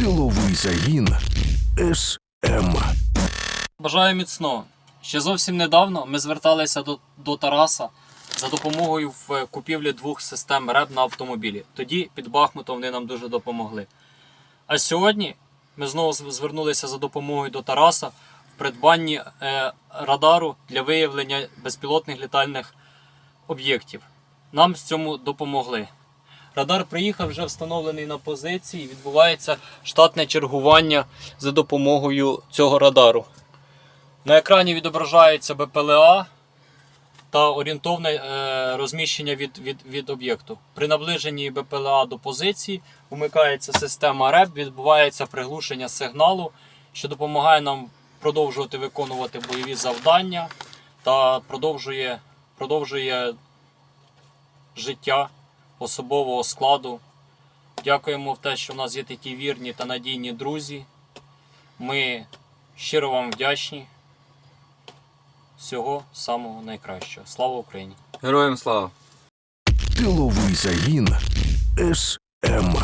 Тиловий загін СМ. Бажаю міцного. Ще зовсім недавно ми зверталися до, до Тараса за допомогою в купівлі двох систем РЕБ на автомобілі. Тоді під Бахмутом вони нам дуже допомогли. А сьогодні ми знову звернулися за допомогою до Тараса в придбанні е, радару для виявлення безпілотних літальних об'єктів. Нам з цьому допомогли. Радар приїхав вже встановлений на позиції. Відбувається штатне чергування за допомогою цього радару. На екрані відображається БПЛА та орієнтовне е, розміщення від, від, від об'єкту. При наближенні БПЛА до позиції вмикається система РЕП, відбувається приглушення сигналу, що допомагає нам продовжувати виконувати бойові завдання та продовжує, продовжує життя особового складу. Дякуємо в те, що в нас є такі вірні та надійні друзі. Ми щиро вам вдячні. Всього самого найкращого. Слава Україні! Героям слава! Тиловий загін СМ.